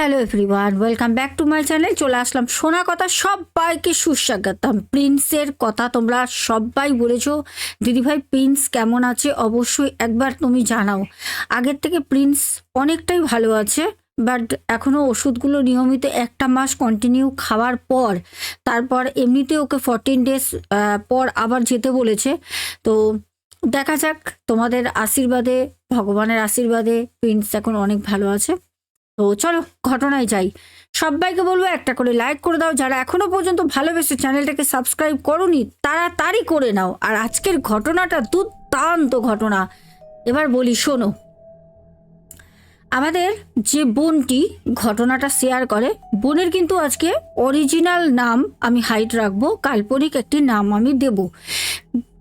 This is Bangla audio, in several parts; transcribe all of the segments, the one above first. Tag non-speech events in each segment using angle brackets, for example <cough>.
Hello everyone welcome back to my channel চলে আসলাম সোনা কথা, সবাইকে সুস্বাগতম। প্রিন্সের কথা তোমরা সবাই বলেছ। দিদিভাই প্রিন্স কেমন আছে? অবশ্যই একবার তুমি জানাও। আগের থেকে প্রিন্স অনেকটাই ভালো আছে বাট এখনও ওষুধগুলো নিয়মিত একটা মাস কন্টিনিউ খাওয়ার পর, তারপর এমনিতে ওকে ফর্টিন ডেজ পর আবার যেতে বলেছে। তো দেখা যাক, তোমাদের আশীর্বাদে, ভগবানের আশীর্বাদে প্রিন্স এখন অনেক ভালো আছে। তো চলো ঘটনায় যাই। সবাইকে বলব একটা করে লাইক করে দাও। যারা এখনও পর্যন্ত ভালোবেসে চ্যানেলটাকে সাবস্ক্রাইব করনি, তারা তারই করে নাও। আর আজকের ঘটনাটা দুর্দান্ত ঘটনা। এবার বলি, শোনো। আমাদের যে বোনটি ঘটনাটা শেয়ার করে, বোনের কিন্তু আজকে অরিজিনাল নাম আমি হাইট রাখব, কাল্পনিক একটি নাম আমি দেব।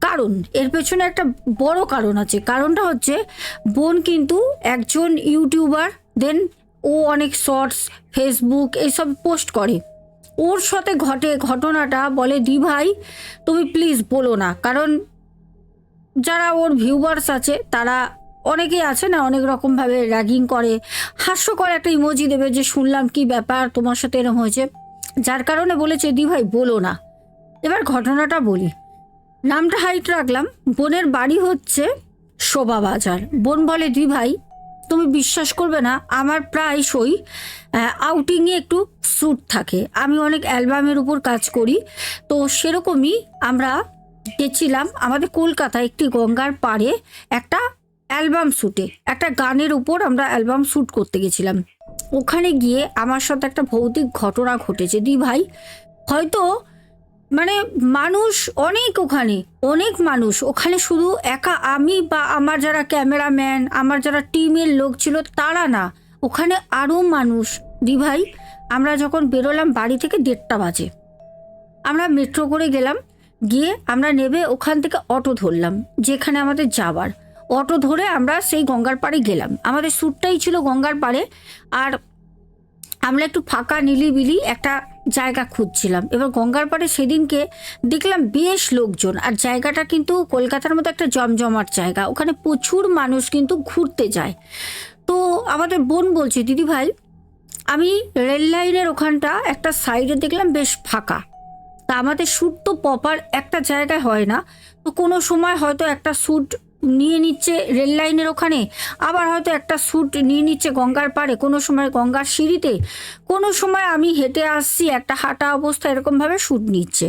কারণ, এর পেছনে একটা বড় কারণ আছে। কারণটা হচ্ছে, বোন কিন্তু একজন ইউটিউবার দেন ও অনেক শর্টস, ফেসবুক এইসব পোস্ট করে। ওর সাথে ঘটে, ঘটনাটা বলে দি ভাই, তুমি প্লিজ বলো না। কারণ যারা ওর ভিউবার্স আছে, তারা অনেকেই আছে না, অনেক রকমভাবে র্যাগিং করে। হাস্যকর একটা ইমোজি দেবে যে, শুনলাম কি ব্যাপার, তোমার সাথে এরকম হয়েছে। যার কারণে বলেছে দি ভাই, বলো না। এবার ঘটনাটা বলি। নামটা হাইট রাখলাম। বোনের বাড়ি হচ্ছে শোভা বাজার বোন বলে দি ভাই তুমি বিশ্বাস করবে না, আমার প্রায়শই আউটিংয়ে একটু স্যুট থাকে। আমি অনেক অ্যালবামের উপর কাজ করি, তো সেরকমই আমরা গেছিলাম আমাদের কলকাতায় একটি গঙ্গার পাড়ে একটা অ্যালবাম শ্যুটে একটা গানের উপর আমরা অ্যালবাম শ্যুট করতে গেছিলাম। ওখানে গিয়ে আমার সাথে একটা ভৌতিক ঘটনা ঘটেছে দি ভাই হয়তো মানে মানুষ অনেক ওখানে, অনেক মানুষ। ওখানে শুধু একা আমি বা আমার যারা ক্যামেরাম্যান, আমার যারা টিমের লোক ছিল তারা না। ওখানে আরও মানুষ। দি ভাই, আমরা যখন বেরোলাম বাড়ি থেকে দেড়টা বাজে। আমরা মেট্রো করে গেলাম, গিয়ে আমরা নেবে ওখান থেকে অটো ধরলাম, যেখানে আমাদের যাবার অটো ধরে আমরা সেই গঙ্গার পাড়ে গেলাম। আমাদের শ্যুটটাই ছিল গঙ্গার পাড়ে, আর আমরা একটু ফাঁকা নিলিবিলি একটা জায়গা খুঁজছিলাম। এবার গঙ্গার পাড়ে সেদিনকে দেখলাম বেশ লোকজন, আর জায়গাটা কিন্তু কলকাতার মতো একটা জমজমাট জায়গা। ওখানে প্রচুর মানুষ কিন্তু ঘুরতে যায়। তো আমাদের বোন বলছে, দিদি ভাই, আমি রেল লাইনের ওখানটা একটা সাইডে দেখলাম বেশ ফাঁকা। তা আমাদের শ্যুট তো প্রপার একটা জায়গায় হয় না। তো কোনো সময় হয়তো একটা শ্যুট নিয়ে নিচ্ছে রেল লাইনের ওখানে। আবার হয়তো একটা স্যুট নিয়ে নিচ্ছে গঙ্গার পাড়ে। কোনো সময় গঙ্গার সিঁড়িতে, কোনো সময় আমি হেঁটে আসছি, একটা হাঁটা অবস্থা এরকমভাবে শ্যুট নিচ্ছে।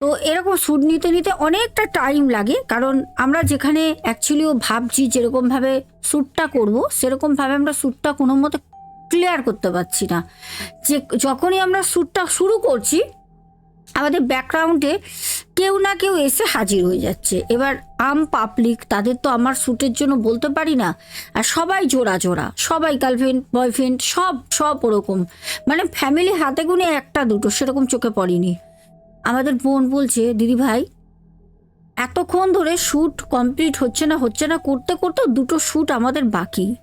তো এরকম শ্যুট নিতে নিতে অনেকটা টাইম লাগে, কারণ আমরা যেখানে অ্যাকচুয়ালিও ভাবছি যেরকমভাবে শ্যুটটা করব, সেরকমভাবে আমরা শ্যুটটা কোনো মতে ক্লিয়ার করতে পারছি না। যে যখনই আমরা শ্যুটটা শুরু করছি আমাদের ব্যাকগ্রাউন্ডে কেউ না কেউ এসে হাজির হয়ে যাচ্ছে। এবার আম পাবলিক তাদের তো আমার শ্যুটের জন্য বলতে পারি না। আর সবাই জোড়া জোড়া, সবাই গার্লফ্রেন্ড বয়ফ্রেন্ড সব সব ওরকম। মানে ফ্যামিলি হাতে গুনে একটা, দুটো, সেরকম চোখে পড়েনি। আমাদের বোন বলছে, দিদি ভাই, এতক্ষণ ধরে শ্যুট কমপ্লিট হচ্ছে না হচ্ছে না, করতে করতে দুটো শ্যুট আমাদের বাকি।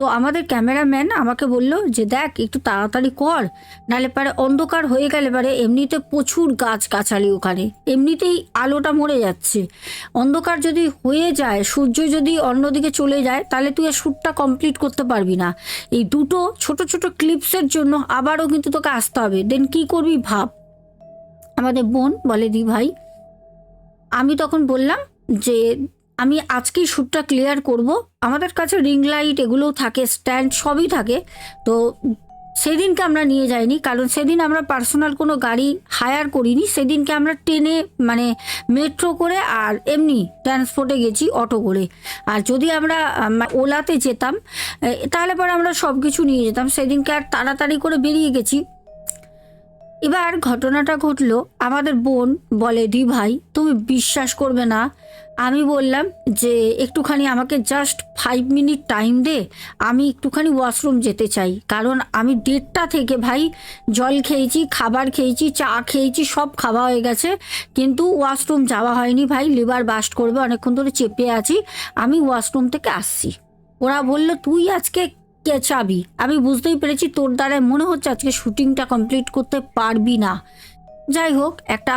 তো আমাদের ক্যামেরাম্যান আমাকে বলল যে, দেখ, একটু তাড়াতাড়ি কর নালে পারে অন্ধকার হয়ে গেলে পারে এমনিতে প্রচুর গাছ গাছালি ওখানে। এমনিতেই আলোটা মরে যাচ্ছে। অন্ধকার যদি হয়ে যায়, সূর্য যদি অন্যদিকে চলে যায়, তাহলে তুই আর শ্যুটটা কমপ্লিট করতে পারবি না। এই দুটো ছোট ছোট ক্লিপসের জন্য আবারও কিন্তু তোকে আসতে হবে। দেন কি করবি ভাব। আমাদের বোন বলে দি ভাই আমি তখন বললাম যে আমি আজকেই শ্যুটটা ক্লিয়ার করব। আমাদের কাছে রিং লাইট এগুলোও থাকে, স্ট্যান্ড সবই থাকে। তো সেদিনকে আমরা নিয়ে যাইনি, কারণ সেদিন আমরা পার্সোনাল কোনো গাড়ি হায়ার করিনি। সেদিনকে আমরা ট্রেনে মানে মেট্রো করে আর এমনি ট্রান্সপোর্টে গেছি অটো করে। আর যদি আমরা ওলাতে যেতাম তাহলে পরে আমরা সব কিছু নিয়ে যেতাম। সেদিনকে আর তাড়াতাড়ি করে বেরিয়ে গেছি। এবার ঘটনাটা ঘটলো, আমাদের বোন বলে দি ভাই, তুমি বিশ্বাস করবে না আমি বললাম যে, একটুখানি আমাকে জাস্ট ফাইভ মিনিট টাইম দে, আমি একটুখানি ওয়াশরুম যেতে চাই। কারণ আমি দেড়টা থেকে ভাই জল খেয়েছি, খাবার খেয়েছি, চা খেয়েছি, সব খাওয়া হয়ে গেছে। কিন্তু ওয়াশরুম যাওয়া হয়নি ভাই লিভার বাস্ট করবে, অনেকক্ষণ ধরে চেপে আছি। আমি ওয়াশরুম থেকে আসছি। ওরা বলল, তুই আজকে কেচাবি আমি বুঝতেই পেরেছি, তোর দ্বারাই মনে হচ্ছে আজকে শুটিংটা কমপ্লিট করতে পারবি না। যাই হোক, একটা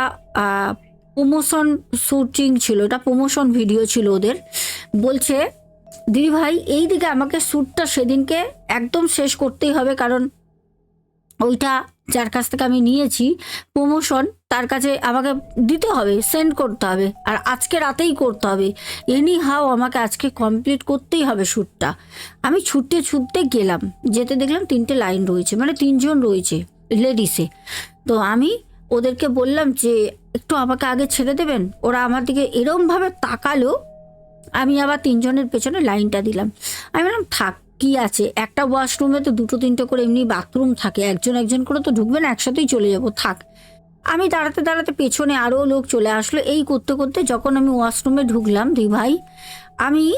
প্রমোশন শুটিং ছিল, এটা প্রমোশন ভিডিও ছিল ওদের। বলছে, দিদি ভাই, এই দিকে আমাকে শ্যুটটা সেদিনকে একদম শেষ করতেই হবে, কারণ ওইটা যার কাছ থেকে আমি নিয়েছি প্রমোশন তার কাছে আমাকে দিতে হবে সেন্ড করতে হবে, আর আজকে রাতেই করতে হবে। এনি হাও আমাকে আজকে কমপ্লিট করতেই হবে শ্যুটটা আমি ছুটতে ছুটতে গেলাম, যেতে দেখলাম তিনটে লাইন রয়েছে মানে তিনজন রয়েছে লেডিসে তো আমি ওদেরকে বললাম যে, একটু আমাকে আগে ছেড়ে দেবেন? ওরা আমার দিকে এরমভাবে তাকালো। আমি আবার তিনজনের পেছনে লাইনটা দিলাম। আমি বললাম, থাক, কি আছে? একটা ওয়াশরুমে তো দুটো তিনটে করে এমনি বাথরুম থাকে। একজন একজন করে তো ঢুকবে না, একসাথেই চলে যাব। থাক। আমি দাঁড়াতে দাঁড়াতে পেছনে আরও লোক চলে আসলো। এই করতে করতে যখন আমি ওয়াশরুমে ঢুকলাম দুই ভাই আমি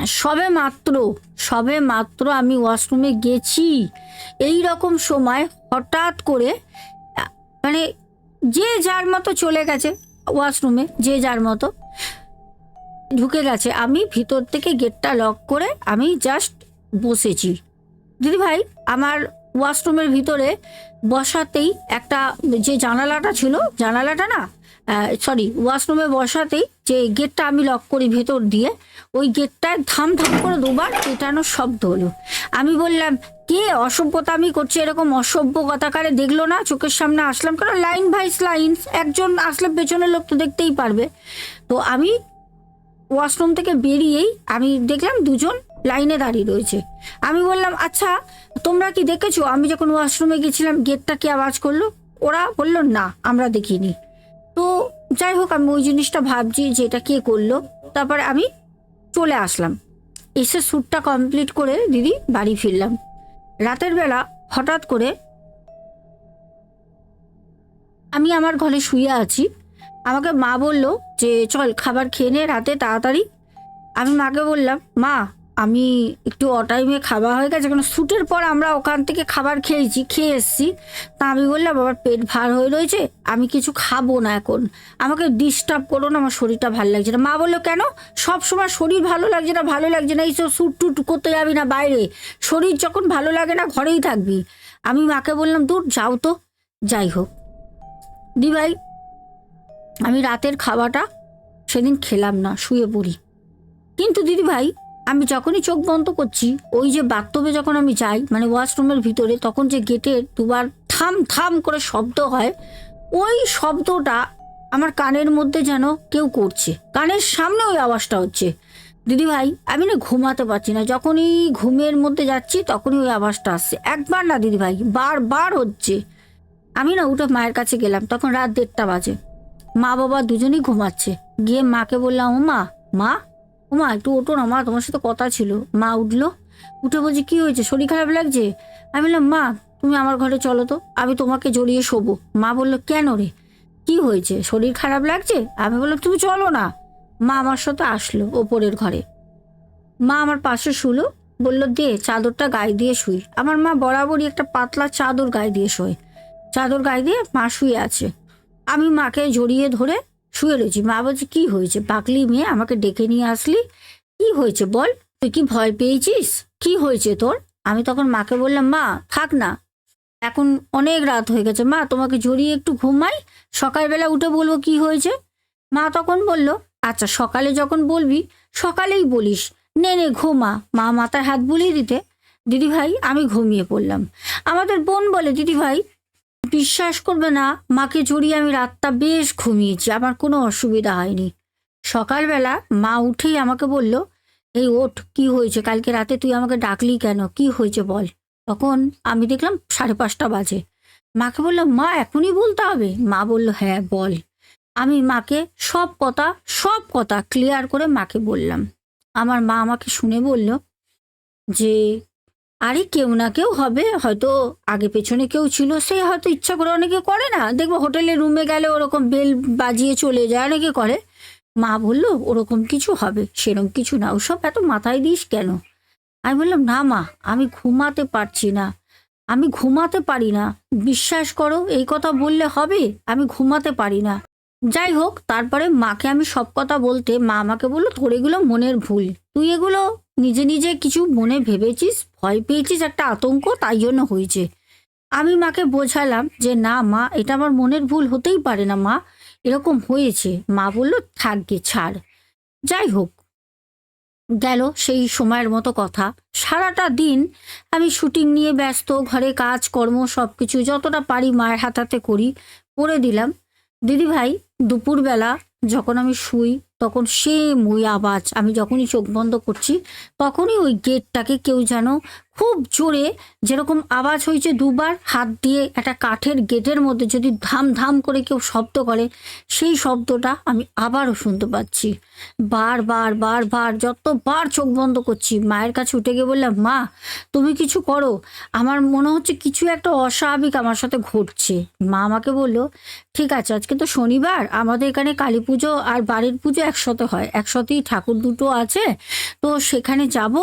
সবে মাত্র সবে মাত্র আমি ওয়াশরুমে গেছি। এই রকম সময় হঠাৎ করে মানে যে যার মতো চলে গেছে ওয়াশরুমে, যে যার মতো ঢুকে গেছে, আমি ভিতর থেকে গেটটা লক করে আমি জাস্ট বসেছি। দিদি ভাই, আমার ওয়াশরুমের ভিতরে বসাতেই একটা যে জানালাটা ছিল, জানালাটা না সরি ওয়াশরুমে বসাতেই যে গেটটা আমি লক করি ভেতর দিয়ে, ওই গেটটায় ধাম ধাম করে দুবার পেটানোর শব্দ হলো। আমি বললাম, কে? অসভ্যতা আমি করছি এরকম অসভ্য কথাকারে দেখল না? চোখের সামনে আসলাম কারণ লাইন ভাইস লাইন, একজন আসলে পেছনের লোক তো দেখতেই পারবে। তো আমি ওয়াশরুম থেকে বেরিয়েই আমি দেখলাম দুজন লাইনে দাঁড়িয়ে রয়েছে। আমি বললাম আচ্ছা তোমরা কি দেখেছ? আমি যখন ওয়াশরুমে গেছিলাম, গেটটা কি আওয়াজ করল? ওরা বলল, না, আমরা দেখিনি। তো যাই হোক, আমি ওই জিনিসটা ভাবছি যে এটা কে করল। তারপরে আমি চলে আসলাম। এসে শ্যুটটা কমপ্লিট করে দিদি বাড়ি ফিরলাম। রাতের বেলা হঠাৎ করে আমি আমার ঘরে শুয়ে আছি। আমাকে মা বলল যে, চল খাবার খেয়ে নে রাতে তাড়াতাড়ি। আমি মাকে বললাম, মা আমি একটু অটাইমে খাওয়া হয়ে গেছে কারণ শ্যুটের পর আমরা ওখান থেকে খাবার খেয়েছি, খেয়ে এসেছি। তা আমি বললাম আমার পেট ভার হয়ে রয়েছে, আমি কিছু খাব না এখন। আমাকে ডিস্টার্ব করো না, আমার শরীরটা ভালো লাগছে না। মা বলল, কেন? সব সময় শরীর ভালো লাগছে না, ভালো লাগছে না, এইসব শ্যুট টুট করতে যাবি না বাইরে। শরীর যখন ভালো লাগে না, ঘরেই থাকবি। আমি মাকে বললাম, দূর, যাও তো, যাই হোক। দি ভাই, আমি রাতের খাওয়াটা সেদিন খেলাম না, শুয়ে পড়ি। কিন্তু দিদি ভাই আমি যখনই চোখ বন্ধ করছি, ওই যে বাথরুমে যখন আমি যাই মানে ওয়াশরুমের ভিতরে, তখন যে গেটের দুবার থাম থাম করে শব্দ হয়, ওই শব্দটা আমার কানের মধ্যে যেন কেউ করছে। কানের সামনে ওই আওয়াজটা হচ্ছে। দিদি ভাই, আমি না ঘুমাতে পারছি না। যখনই ঘুমের মধ্যে যাচ্ছি, তখনই ওই আওয়াজটা আসছে। একবার না দিদি ভাই, বারবার হচ্ছে। আমি না উঠে মায়ের কাছে গেলাম, তখন রাত দেড়টা বাজে। মা বাবা দুজনেই ঘুমাচ্ছে। গিয়ে মাকে বললাম, ও মা মা ও মা একটু ওঠো না মা, তোমার সাথে কথা ছিল। মা উঠল। উঠে বলছে, কি হয়েছে? শরীর খারাপ লাগছে? আমি বললাম, মা, তুমি আমার ঘরে চলো তো, আমি তোমাকে জড়িয়ে শোবো। মা বলল, কেন রে? কি হয়েছে? শরীর খারাপ লাগছে? আমি বললাম, তুমি চলো না। মা আমার সাথে আসলো ওপরের ঘরে। মা আমার পাশে শুলো, বলল, দে, চাদরটা গায়ে দিয়ে শুই। আমার মা বরাবরই একটা পাতলা চাদর গায়ে দিয়ে শোয়। চাদর গায়ে দিয়ে মা শুয়ে আছে। আমি মাকে জড়িয়ে ধরে শুয়ে রয়েছি। মা বলছে, কি হয়েছে? পাকলি মেয়ে, আমাকে ডেকে নিয়ে আসলি? কি হয়েছে বল? তুই কি ভয় পেয়েছিস? কি হয়েছে তোর? আমি তখন মাকে বললাম, মা, থাক না। এখন অনেক রাত হয়ে গেছে। মা, তোমাকে জড়িয়ে একটু ঘুমাই। সকালবেলা উঠে বলব কি হয়েছে? মা তখন বলল আচ্ছা সকালে যখন বলবি, সকালেই বলিস। নে নে, ঘুমা। মা মাথায় হাত বুলিয়ে দিতে দিদি ভাই আমি ঘুমিয়ে পড়লাম। আমাদের বোন বলে দিদি ভাই বিশ্বাস করবে না, মাকে জড়িয়ে আমি রাতটা বেশ ঘুমিয়েছি, আমার কোনো অসুবিধা হয়নি। সকালবেলা মা উঠেই আমাকে বলল, এই ওঠ, কি হয়েছে? কালকে রাতে তুই আমাকে ডাকলি কেন? কি হয়েছে বল। তখন আমি দেখলাম সাড়ে পাঁচটা বাজে। মাকে বললাম মা, এখনই বলতে হবে? মা বলল হ্যাঁ বল। আমি মাকে সব কথা সব কথা ক্লিয়ার করে মাকে বললাম। আমার মা আমাকে শুনে বলল যে আরে কেউ না কেউ হবে, হয়তো আগে পেছনে কেউ ছিল, সে হয়তো ইচ্ছা করে অনেকে করে না। দেখব হোটেলে রুমে গেলে ওরকম বেল বাজিয়ে চলে যায়, অনেকে করে। মা বলল, ওরকম কিছু হবে সেরকম কিছু না। ওসব এত মাথায় দিস কেন? আমি বললাম, না মা, আমি ঘুমাতে পারছি না। আমি ঘুমাতে পারি না। বিশ্বাস করো, এই কথা বললে হবে, আমি ঘুমাতে পারি না। যাই হোক, তারপরে মাকে আমি সব কথা বলতে, মা আমাকে বলল, তোর এগুলো মনের ভুল। তুই এগুলো নিজে নিজে কিছু মনে ভেবেছিস ভয় পেয়েছিস একটা আতঙ্ক, তাই জন্য হয়েছে। আমি মাকে বোঝালাম যে, না মা, এটা আমার মনের ভুল হতেই পারে না মা। এরকম হয়েছে। মা বলল থাকবে ছাড়। যাই হোক, গেল সেই সময়ের মতো কথা। সারাটা দিন আমি শুটিং নিয়ে ব্যস্ত, ঘরে কাজ, কর্ম সব কিছু যতটা পারি মায়ের হাতাতে করি, করে দিলাম। দিদি ভাই দুপুরবেলা যখন আমি শুই তখন সেম ওই আওয়াজ আমি যখনই চোখ বন্ধ করছি তখনই ওই গেটটাকে কেউ যেন খুব জোরে যেরকম আওয়াজ হয়েছে দুবার, হাত দিয়ে একটা কাঠের গেটের মধ্যে যদি ধাম ধাম করে কেউ শব্দ করে, সেই শব্দটা আমি আবারও শুনতে পাচ্ছি। বার বার বার বার, যতবার চোখ বন্ধ করছি, মায়ের কাছে উঠে গিয়ে বললাম, মা, তুমি কিছু করো। আমার মনে হচ্ছে কিছু একটা অস্বাভাবিক আমার সাথে ঘটছে। মা আমাকে বলল, ঠিক আছে, আজকে তো শনিবার, আমাদের এখানে কালী পুজো আর বাড়ির পুজো একসাথে হয়। একসাথেই ঠাকুর দুটো আছে, তো সেখানে যাব।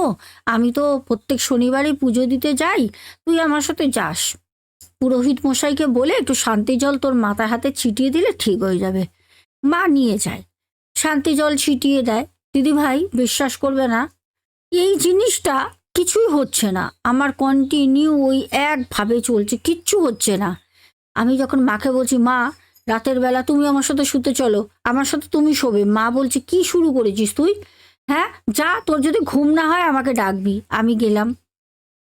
আমি তো প্রত্যেক শনিবারই পুজো দিতে যাই, তুই আমার সাথে যাস। পুরোহিত মশাইকে বলে একটু শান্তি জল তোর মাথার হাতে ছিটিয়ে দিলে ঠিক হয়ে যাবে। মা নিয়ে যায়, শান্তি জল ছিটিয়ে দেয়। দিদি ভাই, বিশ্বাস করবে না, এই জিনিসটা কিছুই হচ্ছে না। আমার কন্টিনিউ ওই একভাবে চলছে, কিচ্ছু হচ্ছে না। আমি যখন মাকে বলছি, মা, রাতের বেলা তুমি আমার সাথে শুতে চলো, আমার সাথে তুমি শোবে। মা বলছে, কি শুরু করেছিস তুই? হ্যাঁ যা, তোর যদি ঘুম না হয় আমাকে ডাকবি। আমি গেলাম।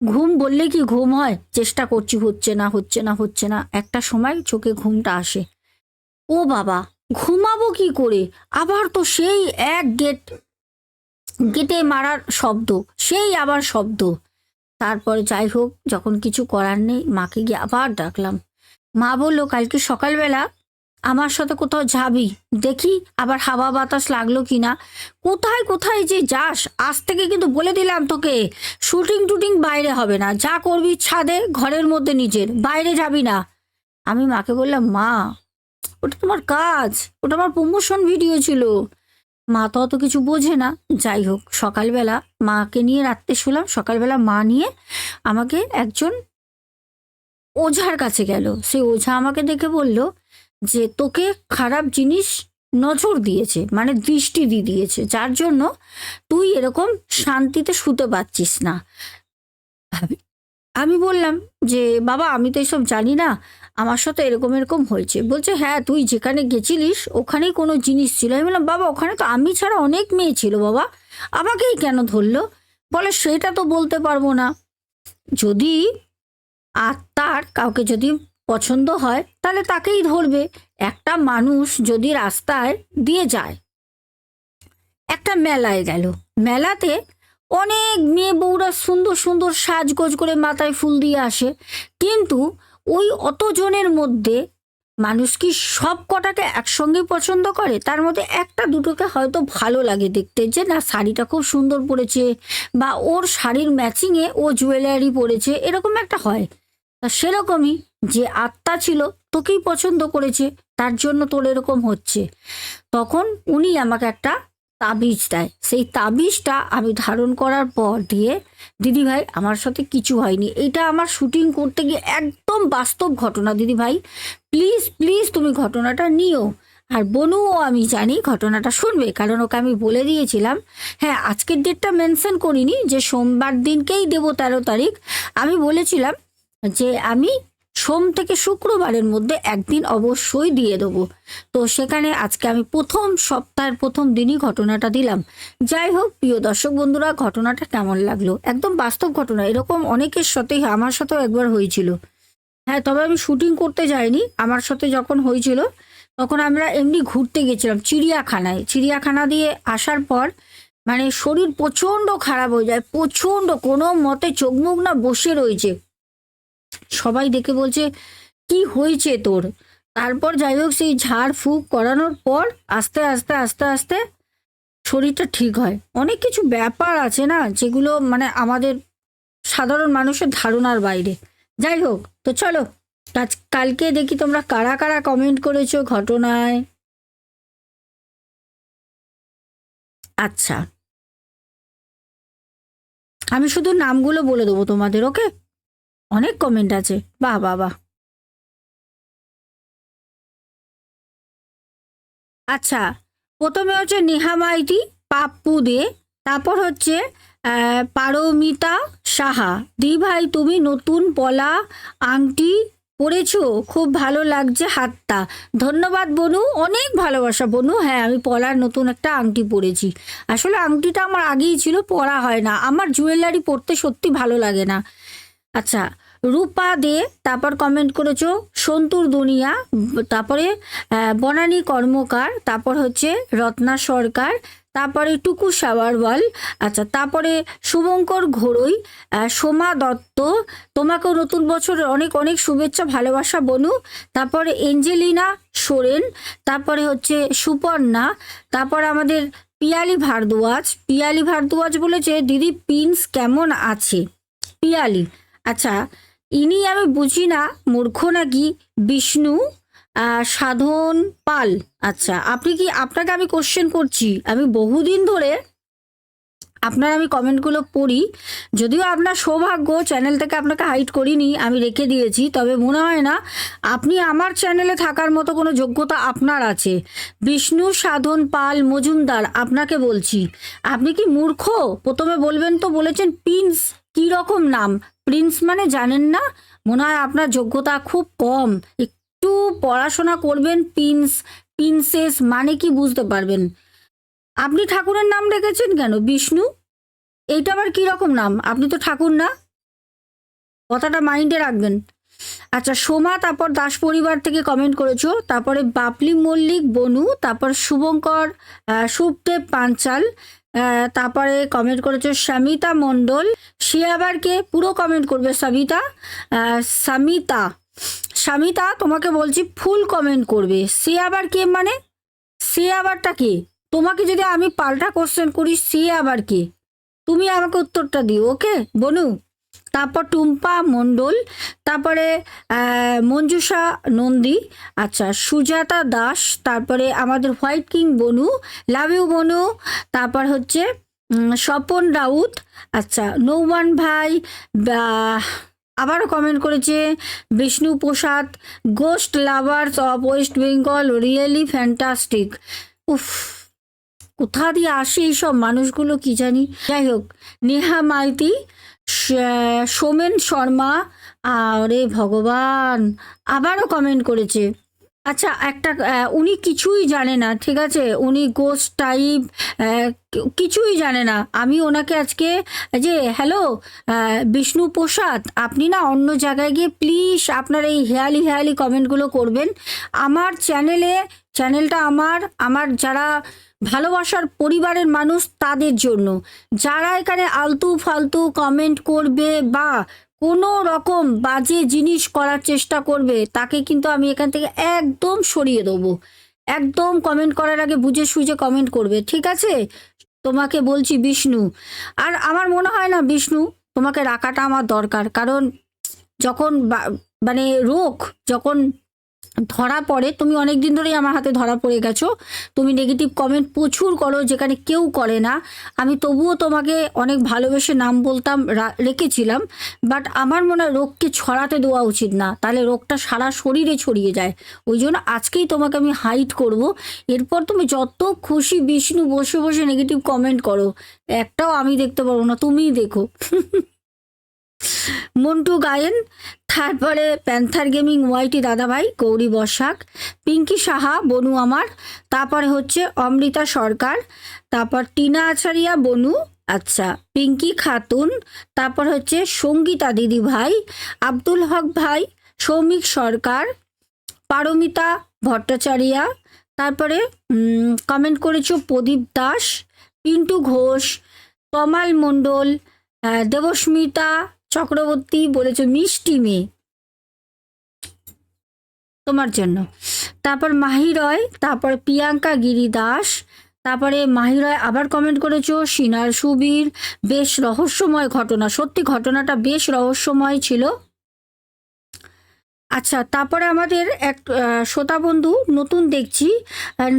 ঘুম বললে কি ঘুম হয়? চেষ্টা করছি, হচ্ছে না হচ্ছে না হচ্ছে না। একটা সময় চোখে ঘুমটা আসে। ও বাবা, ঘুমাবো কি করে? আবার তো সেই এক গেট, গেটে মারার শব্দ, সেই আবার শব্দ। তারপরে যাই হোক, যখন কিছু করার নেই, মাকে গিয়ে আবার ডাকলাম। মা বলল, কালকে সকালবেলা আমার সাথে কোথাও যাবি? দেখি আবার হাওয়া বাতাস লাগল কিনা। কোথায় কোথায় যে যাস? আজ থেকে কিন্তু বলে দিলাম তোকে, শুটিং টুটিং বাইরে হবে না। যা করবি ছাদে, ঘরের মধ্যে নিজের, বাইরে যাবি না। আমি মাকে বললাম, মা, ওটা তোমার কাজ, ওটা আমার প্রমোশন ভিডিও ছিল। মা তো অত কিছু বোঝে না। যাই হোক, সকালবেলা মাকে নিয়ে রাত্রে শুলাম। সকালবেলা মা নিয়ে আমাকে একজন ওঝার কাছে গেল। সেই ওঝা আমাকে দেখে বলল যে তোকে খারাপ জিনিস নজর দিয়েছে মানে দৃষ্টি দিয়ে দিয়েছে। যার জন্য তুই এরকম শান্তিতে শুতে পারছিস না। আমি- বললাম যে, বাবা, আমি তো এসব জানি না। আমার সাথে এরকম এরকম হয়েছে। বলছে হ্যাঁ তুই যেখানে গেছিলিস, ওখানেই কোনো জিনিস ছিল। আমি বললাম, বাবা, ওখানে তো আমি ছাড়া অনেক মেয়ে ছিল বাবা। আমাকেই কেন ধরলো? বলে, সেটা তো বলতে পারব না। যদি আত্মার কাউকে যদি পছন্দ হয়, তাহলে তাকেই ধরবে। একটা মানুষ যদি রাস্তায় দিয়ে যায়। একটা মেলায় গেল। মেলাতে অনেক মেয়ে বউরা সুন্দর সুন্দর সাজগোজ করে মাথায় ফুল দিয়ে আসে। কিন্তু ওই অতজনের মধ্যে মানুষ কি সব কটাকে একসঙ্গে পছন্দ করে? তার মধ্যে একটা দুটোকে হয়তো ভালো লাগে দেখতে যে, না, শাড়িটা খুব সুন্দর পরেছে বা ওর শাড়ির ম্যাচিংয়ে ও জুয়েলারি পরেছে। এরকম একটা হয়। তা সেরকমই যে আত্মা ছিল তোকেই পছন্দ করেছে, তার জন্য তোর এরকম হচ্ছে। তখন উনি আমাকে একটা তাবিজ দেয়। সেই তাবিজটা আমি ধারণ করার পর দিয়ে দিদি ভাই আমার সাথে কিছু হয়নি। এটা আমার শুটিং করতে গিয়ে একদম বাস্তব ঘটনা। দিদি ভাই প্লিজ প্লিজ তুমি ঘটনাটা নিও। আর বনুও আমি জানি ঘটনাটা শুনবে, কারণ ওকে আমি বলে দিয়েছিলাম হ্যাঁ আজকের ডেটটা মেনশন করিনি যে সোমবার দিনকেই দেবো তেরো তারিখ। আমি বলেছিলাম যে আমি সোম থেকে শুক্রবারের মধ্যে একদিন অবশ্যই দিয়ে দেবো। তো সেখানে আজকে আমি প্রথম সপ্তাহের প্রথম দিনই ঘটনাটা দিলাম। যাই হোক, প্রিয় দর্শক বন্ধুরা, ঘটনাটা কেমন লাগল? একদম বাস্তব ঘটনা, এরকম অনেকের সাথেই আমার সাথেও একবার হয়েছিল। হ্যাঁ তবে আমি শুটিং করতে যাইনি, আমার সাথে যখন হয়েছিল, তখন আমরা এমনি ঘুরতে গেছিলাম চিড়িয়াখানায়। চিড়িয়াখানা দিয়ে আসার পর মানে শরীর প্রচণ্ড খারাপ হয়ে যায়, প্রচণ্ড, কোনো মতে চোখ মুখ না বসে রয়েছে। সবাই দেখে বলছে, কি হয়েছে তোর? তারপর যাই হোক সেই ঝাড় ফুঁক করানোর পর আস্তে আস্তে আস্তে আস্তে শরীরটা ঠিক হয়। অনেক কিছু ব্যাপার আছে না, যেগুলো মানে আমাদের সাধারণ মানুষের ধারণার বাইরে। যাই হোক, তো চলো আজ কালকে দেখি তোমরা কারা কারা কমেন্ট করেছ ঘটনায়। আচ্ছা আমি শুধু নামগুলো বলে দেবো তোমাদের ওকে অনেক কমেন্ট আছে। বাহ বাহ বাহ। আচ্ছা প্রথমে হচ্ছে নেহা মাইতি পাপ্পু দে। তারপর হচ্ছে পারমিতা সাহা। দি ভাই, তুমি নতুন পলা আংটি পড়েছো খুব ভালো লাগছে হাতটা। ধন্যবাদ বনু, অনেক ভালোবাসা বনু। হ্যাঁ আমি পলার নতুন একটা আংটি পরেছি। আসলে আংটিটা আমার আগেই ছিল, পরা হয় না। আমার জুয়েলারি পরতে সত্যি ভালো লাগে না। আচ্ছা রূপা দে, তারপর কমেন্ট করেছ, সন্তুর দুনিয়া, তারপরে বনানী কর্মকার, তারপর হচ্ছে রত্না সরকার, তারপরে টুকু সাওয়ারওয়াল আচ্ছা তারপরে শুভঙ্কর ঘোড়ই সোমা দত্ত, তোমাকেও নতুন বছরের অনেক অনেক শুভেচ্ছা, ভালোবাসা, বনু, তারপরে এঞ্জেলিনা সোরেন, তারপরে হচ্ছে সুপর্ণা, তারপর আমাদের পিয়ালি ভারদুয়াজ পিয়ালি ভারদুয়াজ বলেছে, দিদি পিন্স কেমন আছে? পিয়ালি আচ্ছা ইনি আমি বুঝি না, মূর্খ নাকি? বিষ্ণু সাধন পাল। আচ্ছা আপনি কি আপনাকে আমি কোশ্চেন করছি? আমি বহুদিন ধরে আপনার আমি কমেন্টগুলো পড়ি, যদিও আপনার সৌভাগ্য চ্যানেল থেকে আপনাকে হাইড করিনি, আমি রেখে দিয়েছি, তবে মনে হয় না আপনি আমার চ্যানেলে থাকার মতো কোনো যোগ্যতা আপনার আছে। বিষ্ণু, সাধন পাল, মজুমদার, আপনাকে বলছি। আপনি কি মূর্খ? প্রথমে বলবেন তো বলেছেন প্রিন্স কী রকম নাম? প্রিন্স মানে জানেন না? মনে হয় আপনার যোগ্যতা খুব কম। একটু পড়াশোনা করবেন প্রিন্স। প্রিন্সেস মানে কি বুঝতে পারবেন? আপনি ঠাকুরের নাম রেখেছেন কেন, বিষ্ণু? এইটা আবার কীরকম নাম? আপনি তো ঠাকুর না? কথাটা মাইন্ডে রাখবেন। আচ্ছা সোমা, তারপর দাস পরিবার থেকে কমেন্ট করেছ। তারপরে বাপলি মল্লিক, বনু, তারপর শুভঙ্কর শুভদেব পাঞ্চাল। তারপরে কমেন্ট করেছে সামিতা মণ্ডল। সে আবার কে? পুরো কমেন্ট করবে সামিতা। সামিতা। সামিতা, তোমাকে বলছি ফুল কমেন্ট করবে। সে আবার কে মানে? সে আবারটা কে? তোমাকে যদি আমি পাল্টা কোশ্চেন করি, সে আবার কে? তুমি আমাকে উত্তরটা দিও ওকে বনু? তারপর টুম্পা, মণ্ডল, তারপরে মঞ্জুষা নন্দী আচ্ছা সুজাতা দাস, তারপরে আমাদের white king Bonu, love you Bonu, তারপর হচ্ছে স্বপন রাউত আচ্ছা নৌমান ভাই আবারও কমেন্ট করেছে, Bishnu Prasad ghost lovers of West Bengal really fantastic উফ, কোথা দিয়ে আসে এইসব মানুষগুলো কি জানি? যাই হোক, নেহা মাইতি সোমেন শর্মা। আরে ভগবান, আবারও কমেন্ট করেছে। আচ্ছা একটা উনি কিছুই জানে না, ঠিক আছে? উনি গোস্ট টাইপ কিছুই জানে না। আমি ওনাকে আজকে, যে হ্যালো বিষ্ণু প্রসাদ, আপনি না অন্য জায়গায় গিয়ে প্লিজ আপনার এই হেয়ালি হেয়ালি কমেন্টগুলো করবেন। আমার চ্যানেলে চ্যানেলটা আমার আমার যারা ভালোবাসার পরিবারের মানুষ তাদের জন্য। যারা এখানে আলতু ফালতু কমেন্ট করবে বা কোনো রকম বাজে জিনিস করার চেষ্টা করবে, তাকে কিন্তু আমি এখান থেকে একদম সরিয়ে দেবো। একদম কমেন্ট করার আগে বুঝে সুঝে কমেন্ট করবে, ঠিক আছে? তোমাকে বলছি বিষ্ণু। আর আমার মনে হয় না বিষ্ণু, তোমাকে রাখাটা আমার দরকার, কারণ যখন মানে রোগ, যখন ধরা পড়ে, তুমি অনেক দিন ধরেই আমার হাতে ধরা পড়ে গেছো। তুমি নেগেটিভ কমেন্ট প্রচুর করো, যেখানে কেউ করে না। আমি তবুও তোমাকে অনেক ভালোবেসে নাম বলতাম রেখেছিলাম। বাট আমার মনে হয় রোগকে ছড়াতে দেওয়া উচিত না। তাহলে রোগটা সারা শরীরে ছড়িয়ে যায়। ওই জন্য আজকেই তোমাকে আমি হাইট করব। এরপর তুমি যত খুশি বিষ্ণু বসে বসে নেগেটিভ কমেন্ট করো। একটাও আমি দেখতে পারব না, তুমিই দেখো। <laughs> মন্টু গায়েন, তারপরে প্যান্থার গেমিং ওয়াইটি দাদাভাই, গৌরী বসাক, পিঙ্কি সাহা, বনু আমার, তারপরে হচ্ছে অমৃতা সরকার, তারপর টিনা আচারিয়া, বনু আচ্ছা পিঙ্কি খাতুন, তারপর হচ্ছে সঙ্গীতা দিদি ভাই আব্দুল হক ভাই, সৌমিক সরকার, পারমিতা ভট্টাচারিয়া, তারপরে কমেন্ট করেছ প্রদীপ দাস, পিন্টু ঘোষ, কমাল মণ্ডল দেবস্মিতা চক্রবর্তী বলেছ, মিষ্টি মেয়ে। তোমার জন্য। তারপর মাহি রয়, তারপর প্রিয়াঙ্কা গিরি দাস তারপরে মাহি রয় আবার কমেন্ট করেছ, সিনার সুবীর, বেশ রহস্যময় ঘটনা। সত্যি, ঘটনাটা বেশ রহস্যময় ছিল। আচ্ছা তারপরে আমাদের এক শ্রোতা বন্ধু নতুন দেখছি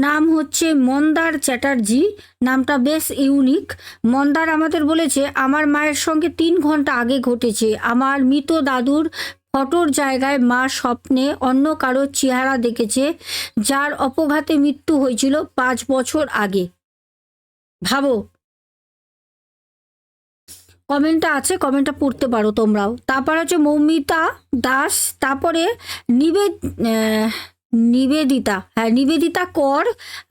নাম হচ্ছে মন্দার চ্যাটার্জি, নামটা বেশ ইউনিক। মন্দার আমাদের বলেছে, আমার মায়ের সঙ্গে তিন ঘণ্টা আগে ঘটেছে। আমার মৃত দাদুর ফটোর জায়গায় মা স্বপ্নে অন্য কারোর চেহারা দেখেছে, যার অপঘাতে মৃত্যু হয়েছিল পাঁচ বছর আগে। ভাবো কমেন্টটা আছে কমেন্টটা পড়তে পারো তোমরাও। তারপর হচ্ছে মৌমিতা দাস তারপরে নিবে আহ, নিবেদিতা। হ্যাঁ নিবেদিতা কর।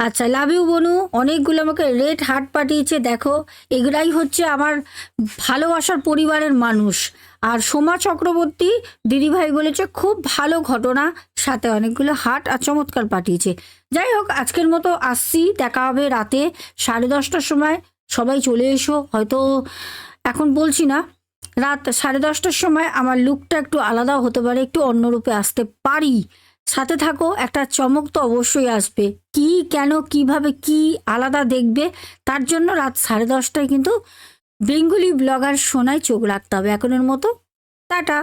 আচ্ছা লাভ ইউ বনু অনেকগুলো আমাকে রেড হার্ট পাঠিয়েছে দেখো। এগুলাই হচ্ছে আমার ভালোবাসার পরিবারের মানুষ। আর সোমা চক্রবর্তী দিদিভাই বলেছে খুব ভালো ঘটনা। সাথে অনেকগুলো হার্ট আর চমৎকার পাঠিয়েছে। যাই হোক আজকের মতো আসছি দেখা হবে রাতে সাড়ে দশটার সময়। সবাই চলে এসো হয়তো এখন বলছি না, রাত সাড়ে দশটার সময় আমার লুকটা একটু আলাদাও হতে পারে, একটু অন্য রূপে আসতে পারি। সাথে থাকো, একটা চমক তো অবশ্যই আসবে। কি, কেন, কীভাবে, কি আলাদা দেখবে? তার জন্য রাত সাড়ে দশটায় কিন্তু বেঙ্গলি ব্লগার সোনায় চোখ রাখতে হবে এখনের মতো। টাটা।